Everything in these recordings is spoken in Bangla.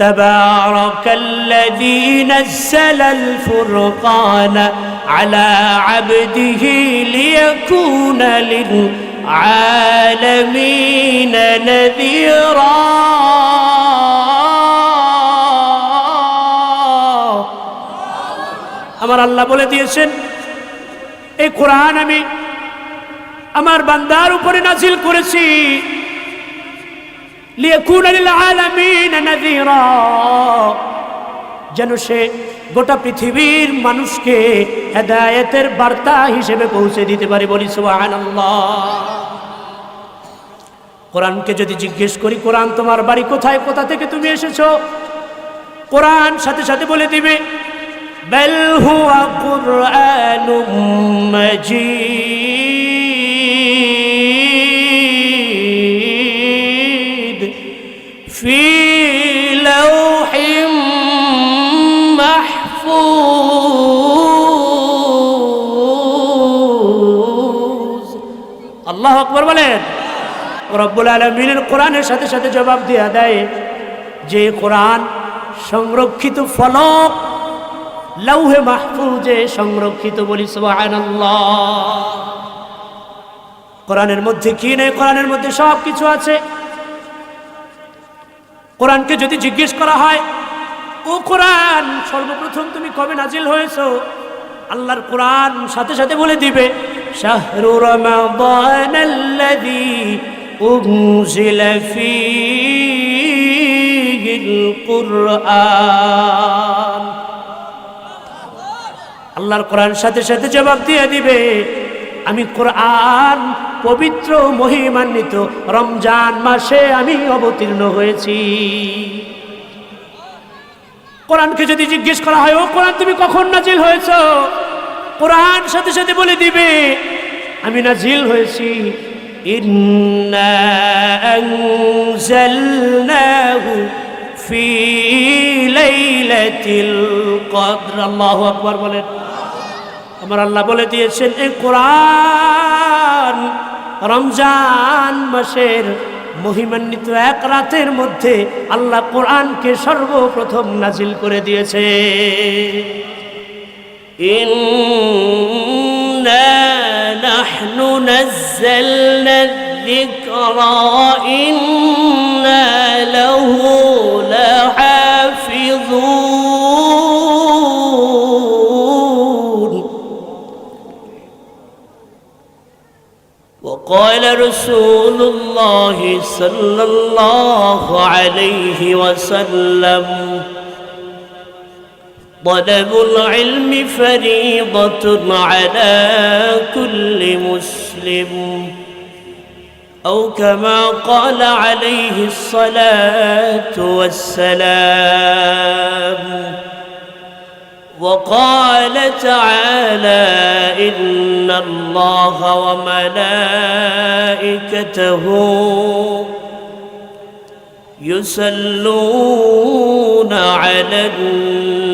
تبارك الذي نزل الفرقان على عبده ليكون للعالمين نذيرا আমার আল্লাহ বলে দিয়েছেন এই কোরআন আমি আমার বান্দার উপরে নাজিল করেছি লিয়াকুনা লিল আলামিন নাযীরা। যেন সে গোটা পৃথিবীর মানুষকে হেদায়েতের বার্তা হিসেবে পৌঁছে দিতে পারে বলি কোরআনকে যদি জিজ্ঞেস করি, কোরআন তোমার বাড়ি কোথায়? কোথা থেকে তুমি এসেছ? কোরআন সাথে সাথে বলে দিবে, বেল হুয়া বলেন। রব্বুল আলমিনের কোরআনের সাথে সাথে জবাব দেওয়া দেয় যে কোরআন সংরক্ষিত ফলক লৌহে মাহফুজে সংরক্ষিত বলি কোরআনের মধ্যে কি নেই? কোরআনের মধ্যে সব কিছু আছে। কোরআনকে যদি জিজ্ঞেস করা হয়, ও কোরআন, সর্বপ্রথম তুমি কবে নাজিল হয়েছো? আল্লাহর কোরআন সাথে সাথে বলে দিবে। শাহরু রমাদান আল্লাযী উনজিলা ফীহিল কুরআন আল্লাহর কোরআন সাথে সাথে জবাব দিয়ে দিবে, আমি কোরআন পবিত্র, মহিমান্বিত রমজান মাসে আমি অবতীর্ণ হয়েছি। কোরআনকে যদি জিজ্ঞেস করা হয়, ও কোরআন, তুমি কখন নাজিল হয়েছ? কোরআন সাথে সাথে বলে দিবে, আমি নাজিল হয়েছি। বলেন। আমার আল্লাহ বলে দিয়েছেন এই কোরআন রমজান মাসের মহিমান্বিত এক রাতের মধ্যে আল্লাহ কোরআনকে সর্বপ্রথম নাজিল করে দিয়েছে। إنا نحن نزلنا الذكر إنا له لحافظون وقال رسول الله صلى الله عليه وسلم طلب العلم فريضة على كل مسلم. أو كما قال عليه الصلاة والسلام وقال تعالى إن الله وملائكته يصلون على النبي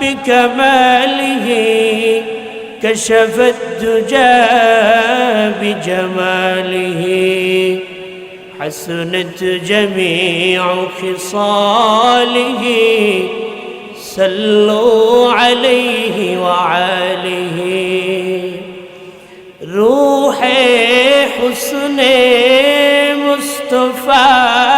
بكماله كشف الدجى بجماله حسنت جميع خصاله صلوا عليه وعاله روح حسن مصطفى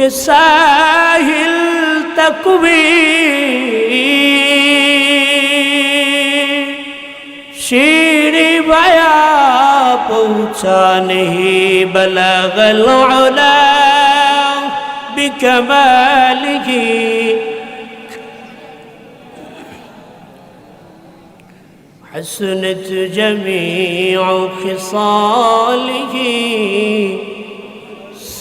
کے ساحل تک بھی شیری بیا پہنچا نہیں بلغ العلا بکمالہ حسنت جميع خصاله.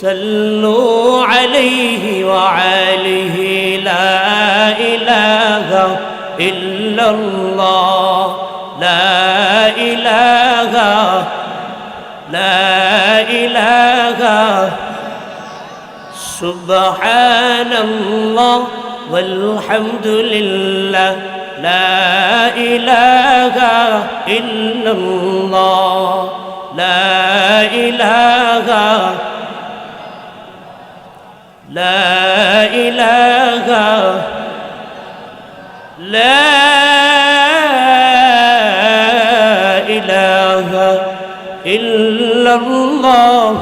صلوا عليه وعليه لا إله إلا الله لا إله لا إله. سبحان الله والحمد لله لا إله إلا الله لا إله لا إله لا إله إلا الله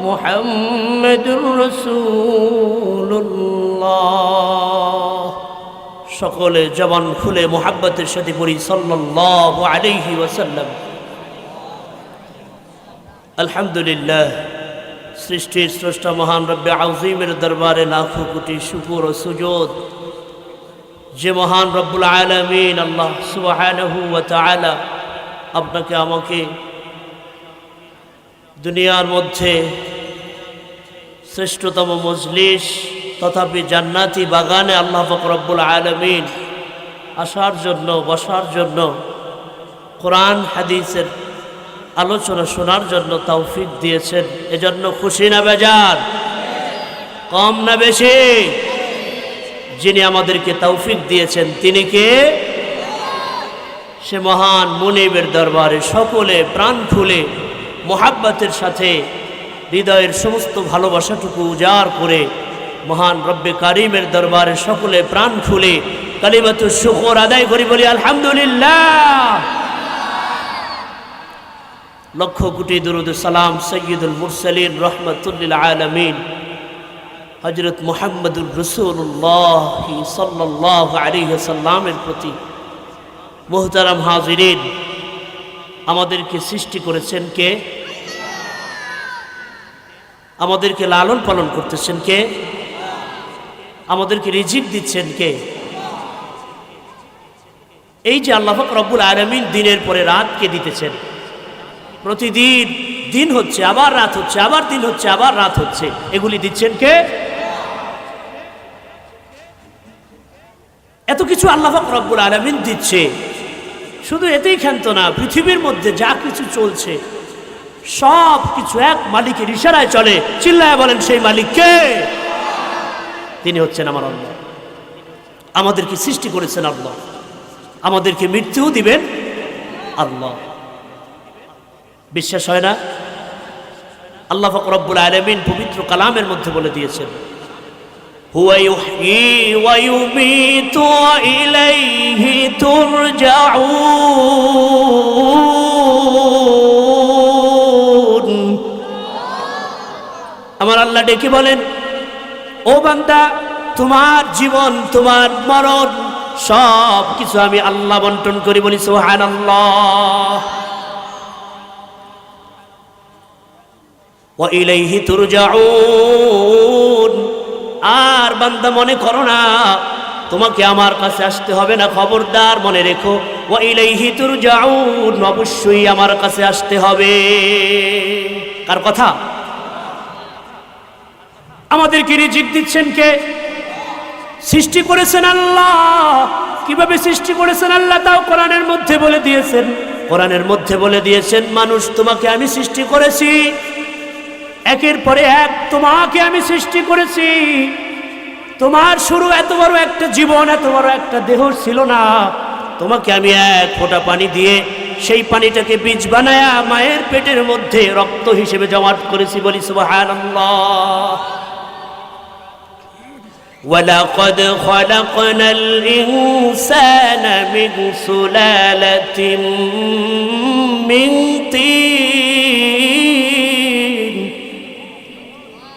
محمد رسول الله সকলে জবান খুলে মোহাব্বতের সাথে পড়ি সাল্লাল্লাহু আলাইহি ওয়াসাল্লাম আলহামদুলিল্লাহ সৃষ্টির স্রষ্টা মহান রব্বে আউজিমের দরবারে লাখো কোটি শুকুর ও সুজোদ। যে মহান রব্বুল আলমিন আল্লাহ তাআলা আপনাকে, আমাকে দুনিয়ার মধ্যে শ্রেষ্ঠতম মজলিস তথাপি জান্নাতি বাগানে আল্লাহ ফকরব্বুল আলমিন আসার জন্য, বসার জন্য কোরআন, হাদিসের আলোচনা শোনার জন্য তৌফিক দিয়েছেন। এজন্য খুশি না বেজার? কম না বেশি? যিনি আমাদেরকে তৌফিক দিয়েছেন, তিনি কে? সে মহান মুনিবের দরবারে সকলে প্রাণ খুলে মোহাব্বতের সাথে হৃদয়ের সমস্ত ভালোবাসাটুকু উজাড় করে মহান রব্বে কারিমের দরবারে সকলে প্রাণ খুলে কালিমাতু শুকর আদায় করি বলি, আলহামদুলিল্লাহ! লক্ষ কোটি দুরুদ সালাম সৈয়দুল মুরসালিন রহমতুল্লিল আলমিন। হজরত মোহাম্মদুর রসুল্লাহ সাল্লাহ আলী সাল্লামের প্রতি মোহতারাম হাজিরিন, আমাদেরকে সৃষ্টি করেছেন কে? আমাদেরকে লালন পালন করতেছেন কে? আমাদেরকে রিজিক দিচ্ছেন কে? এই যে আল্লাহ রব্বুল আলমিন দিনের পরে রাতকে দিতেছেন। প্রতিদিন দিন হচ্ছে, আবার রাত হচ্ছে, আবার দিন হচ্ছে, আবার রাত হচ্ছে। এগুলি দিচ্ছেন কে? এত কিছু আল্লাহ রব্বুল আলমিন দিচ্ছে। শুধু এতেই ক্ষান্ত না, পৃথিবীর মধ্যে যা কিছু চলছে, সব কিছু এক মালিকের ইশারায় চলে। চিল্লায় বলেন, সেই মালিককে তিনি হচ্ছেন আমার আল্লাহ। আমাদেরকে সৃষ্টি করেছেন আল্লাহ। আমাদেরকে মৃত্যুও দিবেন আল্লাহ। বিশ্বাস হয় না? আল্লাহ ফকরব্বুল আলমিন পবিত্র কালামের মধ্যে বলে দিয়েছেন আমার আল্লাহ ডেকে বলেন, ও বান্দা, তোমার জীবন, তোমার মরণ সব কিছু আমি আল্লাহ বন্টন করি বলি সোহান আল্লাহ ইলাইহি তুরজাউন। আর বান্দা মনে করো না, তোমাকে আমার কাছে আসতে হবে না, খবরদার মনে রেখো। ও ইলাইহি তুরজাউন, অবশ্যই আমার কাছে আসতে হবে। কার কথা? আমাদেরকে রিজিক দিচ্ছেন কে? সৃষ্টি করেছেন আল্লাহ। কীভাবে সৃষ্টি করেছেন আল্লাহ তাও কোরআনের মধ্যে বলে দিয়েছেন। কোরআনের মধ্যে বলে দিয়েছেন, মানুষ তোমাকে আমি সৃষ্টি করেছি একের পরে এক তোমাকে আমি সৃষ্টি করেছি তোমার শুরু এত বড় একটা জীবন এত বড় একটা দেহ ছিল না তোমাকে আমি এক ফোঁটা পানি দিয়ে সেই পানিটাকে বীজ বানায়া মায়ের পেটের মধ্যে রক্ত হিসেবে জমাট করেছি বলি সুবহানাল্লাহ ولقد خلقنا الإنسان من سلالة من طين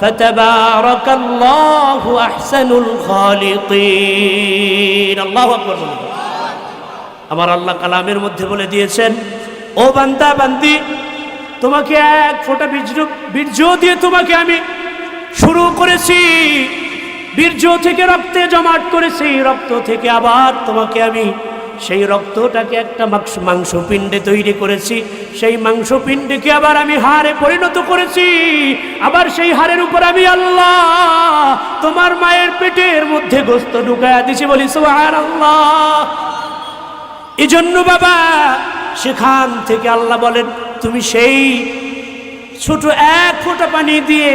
فتبارك الله أحسن الخالقين الله أكبر আমার আল্লাহ কালামের মধ্যে বলে দিয়েছেন ও বান্দা বান্দি তোমাকে এক ফোঁটা বীর্য বীর্য দিয়ে তোমাকে আমি শুরু করেছি বীর্য থেকে রক্তে জমাট করেছি রক্ত থেকে আবার তোমাকে আমি সেই রক্তটাকে একটা মাংস, মাংসপিণ্ডে তৈরি করেছি। সেই মাংসপিণ্ডকে আবার আমি হাড়ে পরিণত করেছি। আবার সেই হারের উপর আমি আল্লাহ তোমার মায়ের পেটের মধ্যে গোস্ত ঢুকায়া দিছি বলি, সুবহানাল্লাহ। এই জন্য বাবা, সেখান থেকে আল্লাহ বলেন, তুমি সেই ছোট এক ফোঁটা পানি দিয়ে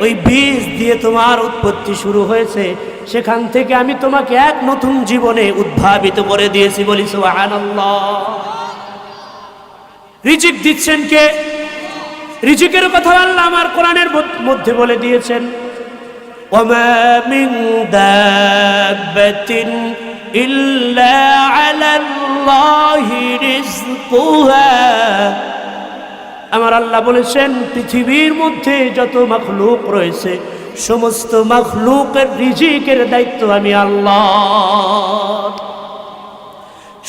ওই বীজ দিয়ে তোমার উৎপত্তি শুরু হয়েছে সেখান থেকে আমি তোমাকে এক নতুন জীবনে উদ্ভাবিত করে দিয়েছি বলি সুবহানাল্লাহ রিজিক দিচ্ছেন কে রিজিকের কথা আল্লাহ আমার কোরআনের মধ্য- মধ্যে বলে দিয়েছেন وما من دابة إلا على الله رزقها আমার আল্লাহ বলেছেন, পৃথিবীর মধ্যে যত মখলুক রয়েছে, সমস্ত মখলুকের রিজিকের দায়িত্ব আমি আল্লাহ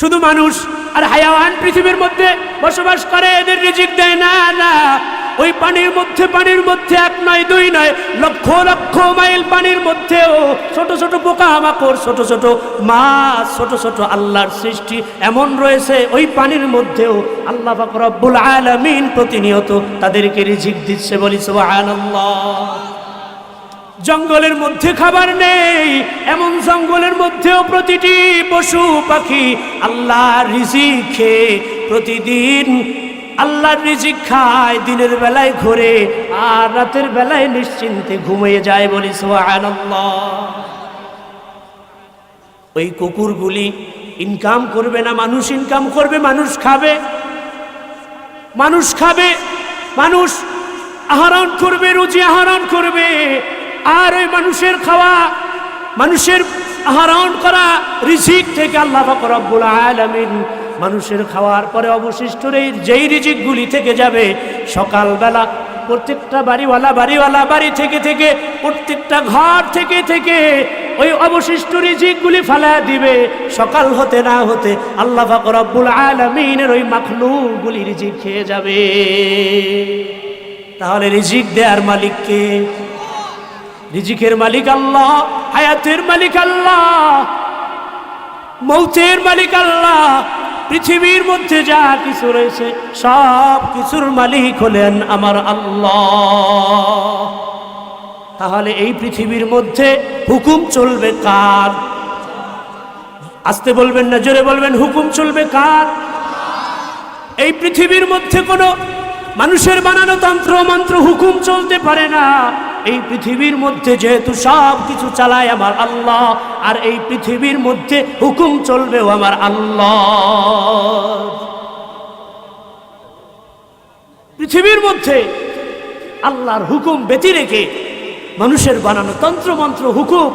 শুধু মানুষ আর হায়াওয়ান পৃথিবীর মধ্যে বসবাস করে, এদের রিজিক দেয় না না। ওই পানির মধ্যে পানির মধ্যে এক নয়, দুই নয়, লক্ষ লক্ষ মাইল পানির মধ্যেও ছোট ছোট পোকা মাকড় ছোট ছোট মাছ, ছোট ছোট আল্লাহর সৃষ্টি এমন রয়েছে। ওই পানির মধ্যেও আল্লাহ রব্বুল আলামিন প্রতিনিয়ত তাদেরকে রিজিক দিচ্ছে বলি সুবহানাল্লাহ। জঙ্গলের মধ্যে খাবার নেই, এমন জঙ্গলের মধ্যেও প্রতিটি পশু পাখি আল্লাহ রিজিক খেয়ে প্রতিদিন আল্লাহর রিজিক খায়, দিনের বেলায় ঘোরে, আর রাতের বেলায় নিশ্চিন্তে ঘুমিয়ে যায় বলি, সুবহানাল্লাহ। ওই কুকুরগুলি ইনকাম করবে না, মানুষ ইনকাম করবে, মানুষ খাবে। মানুষ খাবে, মানুষ আহরণ করবে, রুজি আহরণ করবে। আর ওই মানুষের খাওয়া, মানুষের আহরণ করা রিজিক থেকে আল্লাহ পাক রব্বুল আলামিন মানুষের খাওয়ার পরে অবশিষ্ট যেই রিজিকগুলি থেকে যাবে, সকালবেলা প্রত্যেকটা বাড়িওয়ালা বাড়িওয়ালা বাড়ি থেকে থেকে, প্রত্যেকটা ঘর থেকে থেকে ওই অবশিষ্ট রিজিকগুলি ফালা দিবে। সকাল হতে না হতে আল্লাহ রব্বুল আলামিনের ওই মাখলুকগুলি রিজিক খেয়ে যাবে। তাহলে রিজিক দেয়ার মালিককে রিজিকের মালিক আল্লাহ, হায়াতের মালিক আল্লাহ, মৌতের মালিক আল্লাহ পৃথিবীর মধ্যে যা কিছু রয়েছে, সব কিছুর মালিক হলেন আমার আল্লাহ। তাহলে এই পৃথিবীর মধ্যে হুকুম চলবে কার? আসতে বলবেন না, জোরে বলবেন, হুকুম চলবে কার? এই পৃথিবীর মধ্যে কোনো মানুষের বানানো তন্ত্র মন্ত্র হুকুম চলতে পারে না। এই পৃথিবীর মধ্যে যেহেতু সব কিছু চালায় আমার আল্লাহ, আর এই পৃথিবীর মধ্যে হুকুম চলবেও আমার আল্লাহ। পৃথিবীর মধ্যে আল্লাহর হুকুম ব্যতি রেখে মানুষের বানানো তন্ত্র মন্ত্র হুকুম,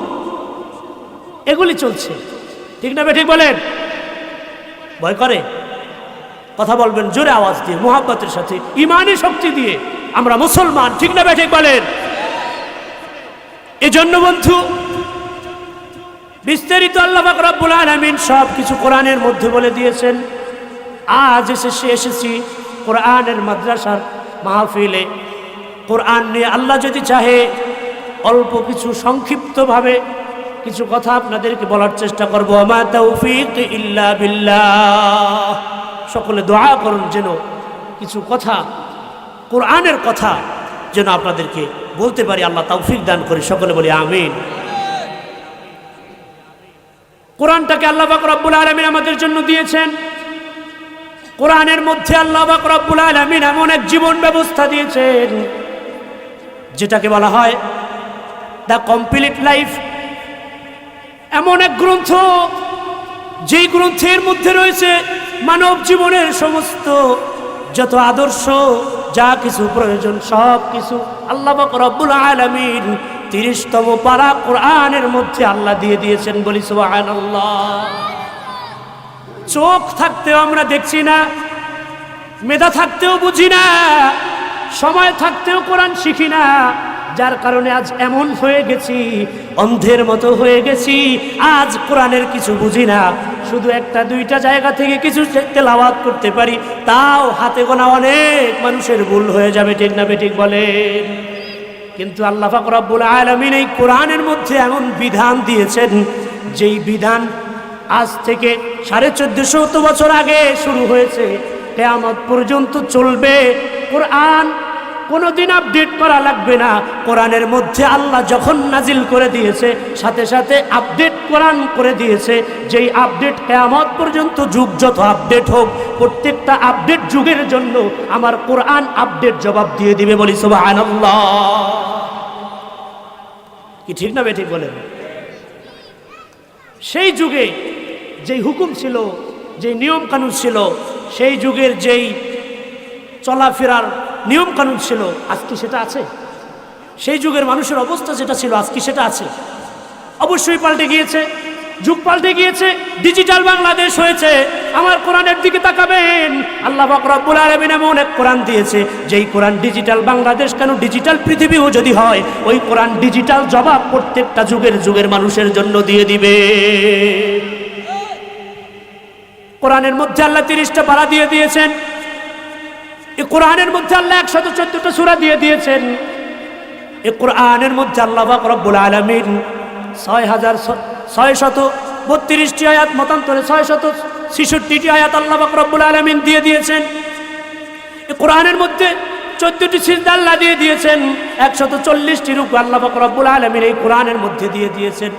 এগুলি চলছে। ঠিক না ঠিক বলেন? ভয় করে? কথা বলবেন জোরে আওয়াজ দিয়ে, মোহাব্বতের সাথে, ইমানি শক্তি দিয়ে আমরা মুসলমান, ঠিক না ঠিক বলেন? এজন্য বন্ধু, বিস্তারিত আল্লাহ পাক রব্বুল আলামিন সব কিছু কোরআনের মধ্যে বলে দিয়েছেন। আজ এসে এসেছি কোরআনের মাদ্রাসার মাহফিলে। কোরআন নিয়ে আল্লাহ যদি চাহে অল্প কিছু সংক্ষিপ্তভাবে কিছু কথা আপনাদেরকে বলার চেষ্টা করব। আমা তৌফিক ইল্লা বিল্লাহ। সকলে দোয়া করুন যেন কিছু কথা, কোরআনের কথা যেন আপনাদেরকে বলতে পারি, আল্লাহ তৌফিক দান করে, সকলে বলি আমিন। কোরআনটাকে আল্লাহ পাক রব্বুল আলমিন আমাদের জন্য দিয়েছেন। কোরআনের মধ্যে আল্লাহ পাক রব্বুল আলমিন এমন এক জীবন ব্যবস্থা দিয়েছেন, যেটাকে বলা হয় দ্য কমপ্লিট লাইফ। এমন এক গ্রন্থ, যেই গ্রন্থের মধ্যে রয়েছে মানব জীবনের সমস্ত যত আদর্শ, যা কিছু প্রয়োজন, সব কিছু। আল্লাহ রব্বুল আলমিন তিরিশতম পারা কোরআনের মধ্যে আল্লাহ দিয়ে দিয়েছেন বলি আল্লাহ চোখ থাকতেও আমরা দেখছি না, মেধা থাকতেও বুঝি না, সময় থাকতেও কোরআন শিখি না যার কারণে আজ এমন হয়ে গেছি, অন্ধের মতো হয়ে গেছি, আজ কোরআনের কিছু বুঝি না। শুধু একটা, দুইটা জায়গা থেকে কিছু তেলাওয়াত করতে পারি, তাও হাতে গোনা অনেক মানুষের ভুল হয়ে যাবে, ঠিক না বেঠিক বলেন। কিন্তু আল্লাহ পাক রব্বুল আলামিন এই কোরআনের মধ্যে এমন বিধান দিয়েছেন, যেই বিধান আজ থেকে সাড়ে চোদ্দশো বছর আগে শুরু হয়েছে, কেয়ামত পর্যন্ত চলবে। কোরআন কোনোদিন আপডেট করা লাগবে না। কোরআনের মধ্যে আল্লাহ যখন নাজিল করে দিয়েছে, সাথে সাথে আপডেট কোরআন করে দিয়েছে। যেই আপডেট কেয়ামত পর্যন্ত যুগ যত আপডেট হোক, প্রত্যেকটা আপডেট যুগের জন্য আমার কোরআন আপডেট জবাব দিয়ে দিবে বলি, সুবহানাল্লাহ। কি ঠিক না বেঠিক বলেন? সেই যুগে যেই হুকুম ছিল, যেই নিয়ম কানুন ছিল, সেই যুগের যেই চলাফেরার নিয়ম কানুন ছিল আজকে সেটা আছে? সেই যুগের মানুষের অবস্থা যেটা ছিল আজকে সেটা আছে? অবশ্যই পাল্টে গিয়েছে, যুগ পাল্টে গিয়েছে ডিজিটাল বাংলাদেশ হয়েছে, আমার কোরআনের দিকে তাকাবেন। আল্লাহ পাক রব্বুল আলামিন এমন এক কোরআন দিয়েছে, যেই কোরআন ডিজিটাল বাংলাদেশ কেন ডিজিটাল পৃথিবীও যদি হয়, ওই কোরআন ডিজিটাল জবাব প্রত্যেকটা যুগের যুগের মানুষের জন্য দিয়ে দিবে। কোরআনের মধ্যে আল্লাহ তিরিশটা পারা দিয়ে দিয়েছেন এই কোরআনের মধ্যে আল্লাহ একশত চোদ্দটা সুরা দিয়ে দিয়েছেন। এই কোরআনের মধ্যে আল্লাহ পাক রব্বুল আলামিন ছয় হাজার ছয় শত বত্রিশটি আয়াত, মতান্তরে ছয় শত ছিষট্টিটি আয়াত আল্লাহ পাক রব্বুল আলামিন দিয়ে দিয়েছেন। এই কোরআনের মধ্যে চোদ্দটি সিজদা আল্লাহ দিয়ে দিয়েছেন। একশত চল্লিশটি রূপ আল্লাহ পাক রব্বুল আলামিন এই কোরআনের মধ্যে দিয়ে দিয়েছেন।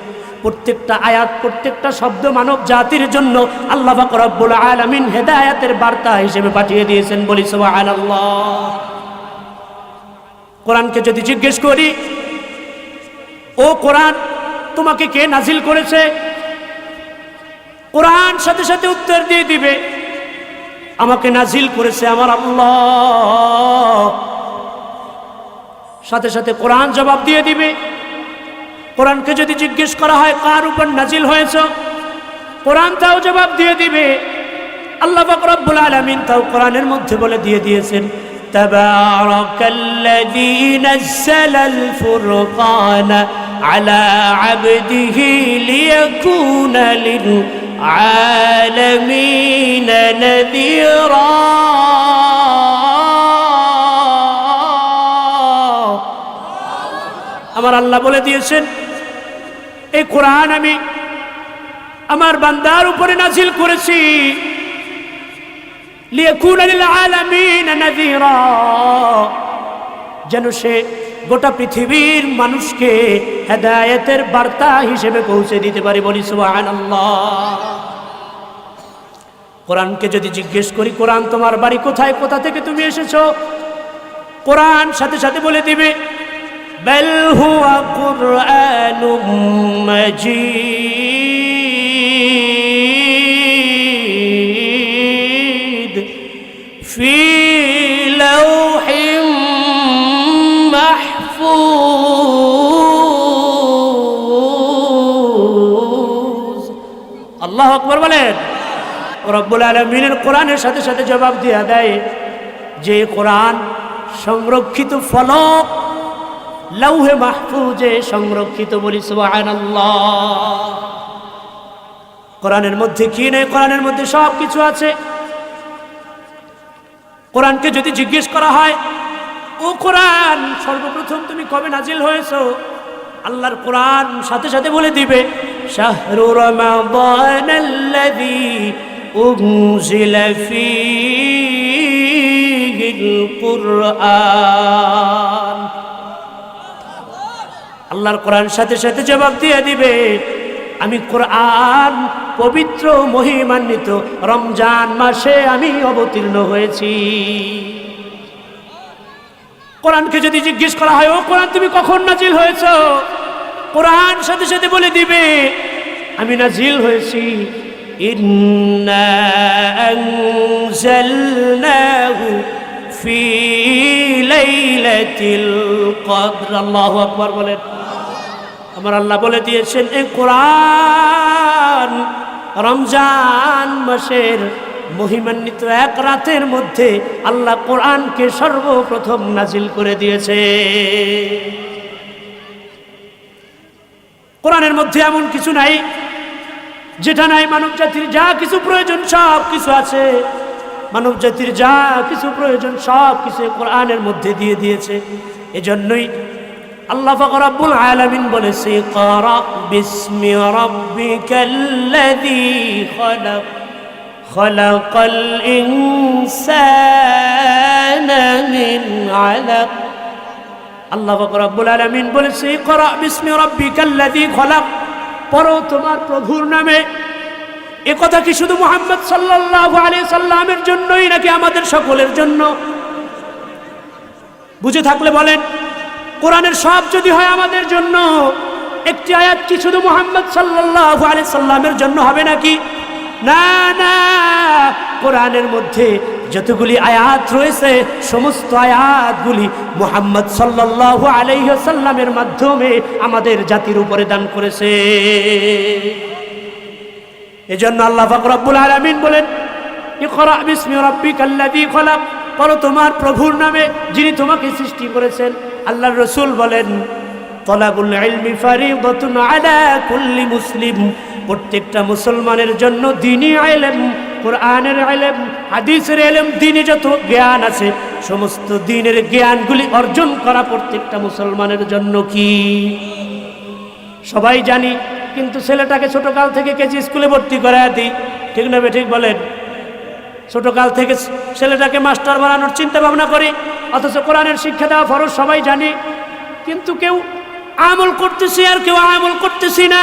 প্রত্যেকটা আয়াত, প্রত্যেকটা শব্দ মানব জাতির জন্য আল্লাহ রব্বুল আলামিন হেদায়াতের বার্তা হিসেবে পাঠিয়ে দিয়েছেন। বলি, সুবহানাল্লাহ। কোরআনকে যদি জিজ্ঞেস করি, ও কোরআন, তোমাকে কে নাজিল করেছে? কোরআন সাথে সাথে উত্তর দিয়ে দিবে, আমাকে নাজিল করেছে আমার আল্লাহ। সাথে সাথে কোরআন জবাব দিয়ে দিবে কোরআনকে যদি জিজ্ঞেস করা হয় কার উপর নাজিল হয়েছ কোরআন তাও জবাব দিয়ে দিবে আল্লাহ রব্বুল আলমিন তাও কোরআনের মধ্যে বলে দিয়ে দিয়েছেন تبارك الذي نزل الفرقان على عبده ليكون للعالمين نذيرا আমার আল্লাহ বলে দিয়েছেন এই কোরআন আমি আমার বান্দার উপরে নাজিল করেছি। যেন সে গোটা পৃথিবীর মানুষকে হেদায়েতের বার্তা হিসেবে পৌঁছে দিতে পারে বলি সুবহানাল্লাহ। কোরআনকে যদি জিজ্ঞেস করি, কোরআন তোমার বাড়ি কোথায়? কোথা থেকে তুমি এসেছ? কোরআন সাথে সাথে বলে দিবে بل هو قرآن مجيد في لوح محفوظ আল্লাহ আকবর বলেন রব্বুল আলমিনের কোরআনের সাথে সাথে জবাব দিয়ে দেয় যে কোরআন সংরক্ষিত ফলক লৌহে মাহফুজে সংরক্ষিত বলি কোরআনের মধ্যে কি নেই? কোরআনের মধ্যে সব কিছু আছে। কোরআনকে যদি জিজ্ঞেস করা হয়, ও কোরআন, সর্বপ্রথম তুমি কবে নাজিল হয়েছো? আল্লাহর কোরআন সাথে সাথে বলে দিবে, শাহরু রমাদান আল্লাহর কোরআন সাথে সাথে জবাব দিয়ে দিবে, আমি কোরআন পবিত্র, মহিমান্বিত রমজান মাসে আমি অবতীর্ণ হয়েছি। কোরআনকে যদি জিজ্ঞেস করা হয়, ও কোরআন, তুমি কখন নাজিল হয়েছ? কোরআন সাথে সাথে বলে দিবে, আমি নাজিল হয়েছি। বলেন। আমার আল্লাহ বলে দিয়েছেন এই কোরআন, রমজান মাসের মহিমান্বিত এক রাতের মধ্যে আল্লাহ কোরআনকে সর্বপ্রথম নাজিল করে দিয়েছে। কোরআনের মধ্যে এমন কিছু নাই, যেটা নাই মানব জাতির যা কিছু প্রয়োজন, সব কিছু আছে। মানব জাতির যা কিছু প্রয়োজন, সব কিছু কোরআনের মধ্যে দিয়ে দিয়েছে। এজন্যই আল্লাহ ফকরাবুল আলামিন বলেছে, করা বিস্মি রব্বিকাল্লাযী খলক, খলকাল ইনসানা মিন আলাক। আল্লাহ ফকরাবুল আলামিন বলেছে, করা বিস্মি রব্বিকাল্লাযী খলক, পড়ো তোমার প্রভুর নামে। এ কথা কি শুধু মুহাম্মদ সাল্লাল্লাহু আলাইহি সাল্লামের জন্যই নাকি আমাদের সকলের জন্য? বুঝে থাকলে বলেন। কোরআনের সব যদি হয় আমাদের জন্য, একটি আয়াত কি শুধু মোহাম্মদ সাল্লাল্লাহু আলাইহি সাল্লামের জন্য হবে নাকি? না না। কোরআনের মধ্যে যতগুলি আয়াত রয়েছে, সমস্ত আয়াতগুলি মোহাম্মদ সাল্লাল্লাহু আলাইহি সাল্লামের মাধ্যমে আমাদের জাতির উপরে দান করেছে। এজন্য আল্লাহ পাক রব্বুল আলামিন বলেন, ইকরা পড়ো তোমার প্রভুর নামে যিনি তোমাকে সৃষ্টি করেছেন। আল্লাহর রসুল বলেন, তলাবুল ইলমি ফারিদাতুন আলা কুল্লি মুসলিম। প্রত্যেকটা মুসলমানের জন্য দিনই ইলম, কোরআনের ইলম, হাদিসের ইলম, দিনে যত জ্ঞান আছে, সমস্ত দিনের জ্ঞানগুলি অর্জন করা প্রত্যেকটা মুসলমানের জন্য কি? সবাই জানি, কিন্তু ছেলেটাকে ছোটকাল থেকে কেজি স্কুলে ভর্তি করায় দিই। ঠিক না ঠিক বলেন? ছোটকাল থেকে ছেলেটাকে মাস্টার বানানোর চিন্তা ভাবনা করি। অথচ কোরআনের শিক্ষা দেওয়া ফরজ, সবাই জানি। কিন্তু কেউ আমল করতেছি আর কেউ আমল করতেছি না।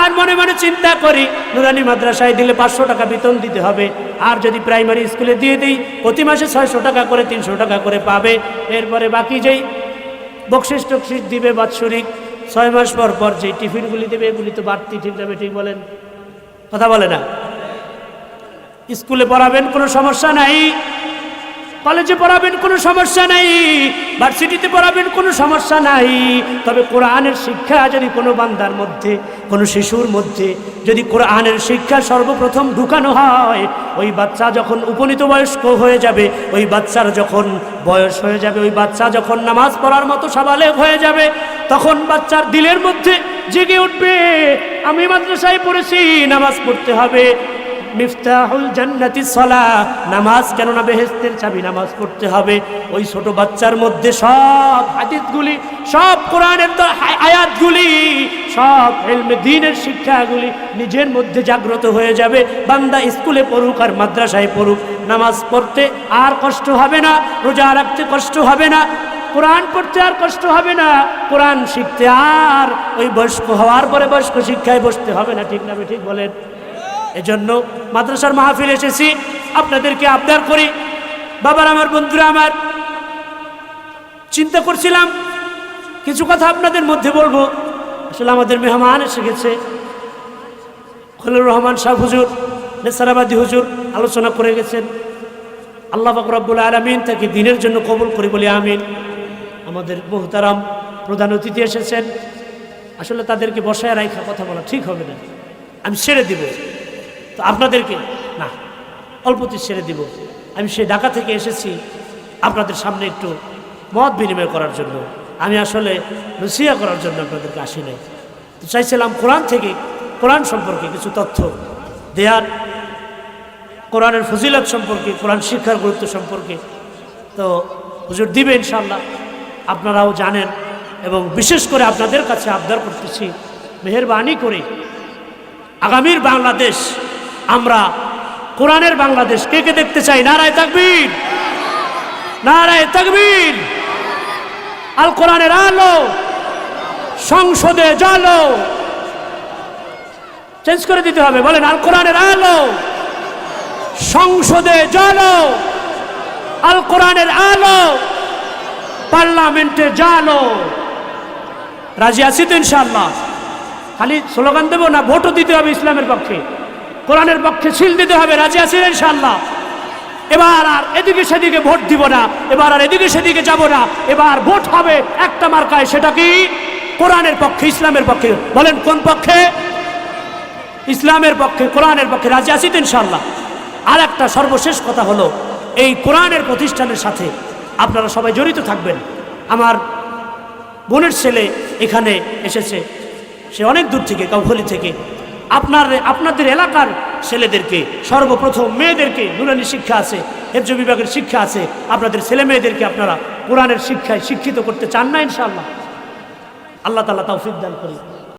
আর মনে মনে চিন্তা করি, নুরানি মাদ্রাসায় দিলে পাঁচশো টাকা বেতন দিতে হবে। আর যদি প্রাইমারি স্কুলে দিয়ে দিই, প্রতি মাসে ছয়শো টাকা করে, তিনশো টাকা করে পাবে। এরপরে বাকি যেই বকশিস টকশিস দিবে বাৎসরিক, ছয় মাস পর পর যে টিফিনগুলি দেবে, এগুলি তো বাড়তি, ঠিক যাবে, ঠিক বলেন? কথা বলে না? স্কুলে পড়াবেন, কোনো সমস্যা নাই। কলেজে পড়াবেন কোনো সমস্যা নাই, ভার্সিটিতে পড়াবেন কোনো সমস্যা নাই। তবে কোরআনের শিক্ষা যদি কোনো বান্দার মধ্যে, কোনো শিশুর মধ্যে, যদি কোরআনের শিক্ষা সর্বপ্রথম ঢুকানো হয়, ওই বাচ্চা যখন উপনীত বয়স্ক হয়ে যাবে, ওই বাচ্চার যখন বয়স হয়ে যাবে, ওই বাচ্চা যখন নামাজ পড়ার মতো সাবালেক হয়ে যাবে, তখন বাচ্চার দিলের মধ্যে জেগে উঠবে, আমি মাদ্রাসায় পড়েছি, নামাজ পড়তে হবে। মিফতাহুল জান্নাতি সলা। নামাজ কেননা বেহেস্তের চাবি নামাজ পড়তে হবে। ওই ছোট বাচ্চার মধ্যে সব হাদিসগুলি, সব কোরআনের আয়াতগুলি, সব এলমে দিনের শিক্ষাগুলি নিজের মধ্যে জাগ্রত হয়ে যাবে। বান্দা স্কুলে পড়ুক আর মাদ্রাসায় পড়ুক, নামাজ পড়তে আর কষ্ট হবে না, রোজা রাখতে কষ্ট হবে না, কোরআন পড়তে আর কষ্ট হবে না, কোরআন শিখতে আর ওই বয়স্ক হওয়ার পরে বয়স্ক শিক্ষায় বসতে হবে না। ঠিক না ঠিক বলেন? এজন্য মাদ্রাসার মাহফিল এসেছি। আপনাদেরকে আবদার করি। বাবার আমার, বন্ধুরা আমার, চিন্তা করছিলাম, কিছু কথা আপনাদের মধ্যে বলব। আসলে আমাদের মেহমান এসে গেছে। খলিলুর রহমান শাহ হুজুর, নেসারাবাদী হুজুর আলোচনা করে গেছেন। আল্লাহ রব্বুল আলমিন তাকে দিনের জন্য কবুল করি বলি আমিন। আমাদের মোহতারাম প্রধান অতিথি এসেছেন। আসলে তাদেরকে বসায় রাখা কথা বলা ঠিক হবে না। আমি ছেড়ে দিব। তো আপনাদেরকে, না অল্পতে ছেড়ে দিব। আমি সেই ঢাকা থেকে এসেছি আপনাদের সামনে একটু মত বিনিময় করার জন্য। আমি আসলে রসিয়া করার জন্য আপনাদেরকে আসি নাই। তো চাইছিলাম কোরআন থেকে, কোরআন সম্পর্কে কিছু তথ্য দেয়ার, কোরআনের ফজিলত সম্পর্কে, কোরআন শিক্ষার গুরুত্ব সম্পর্কে। তো হুজুর দিবে ইনশাল্লাহ আপনারাও জানেন এবং বিশেষ করে আপনাদের কাছে আবদার করতেছি, মেহরবানি করে আগামীর বাংলাদেশ আমরা কোরআনের বাংলাদেশ কে কে দেখতে চাই? নারায় তাকবীর। নারায় তাকবীর। আল কোরআনের আলো। সংসদে জালো। চেঞ্জ করে দিতে হবে। বলেন, আল কোরআনের আলো। সংসদে জালো। আল কোরআনের আলো। পার্লামেন্টে জালো। রাজি আছি তো ইনশাল্লাহ খালি স্লোগান দেবো না, ভোটও দিতে হবে ইসলামের পক্ষে। কোরআনের পক্ষে সিল দিতে হবে, রাজি আছি ইনশাল্লাহ এবার আর এদিকে সেদিকে ভোট দিব না, এবার আর এদিকে সেদিকে যাব না, এবার ভোট হবে একটা মার্কায়, সেটা কি? কোরআনের পক্ষে, ইসলামের পক্ষে। বলেন, কোন পক্ষে? ইসলামের পক্ষে, কোরআনের পক্ষে। রাজি আছি ইনশাল্লাহ আর একটা সর্বশেষ কথা হলো, এই কোরআনের প্রতিষ্ঠানের সাথে আপনারা সবাই জড়িত থাকবেন। আমার বোনের ছেলে এখানে এসেছে, সে অনেক দূর থেকে কাউফলি থেকে। আপনার, আপনাদের এলাকার ছেলেদেরকে, সর্বপ্রথম মেয়েদেরকে নুরানি শিক্ষা আছে হেজ্য বিভাগের শিক্ষা আছে, আপনাদের ছেলে মেয়েদেরকে আপনারা কোরআনের শিক্ষায় শিক্ষিত করতে চান না ইনশাল্লাহ আল্লাহ তালা তাও সিদ্ধান্ত করি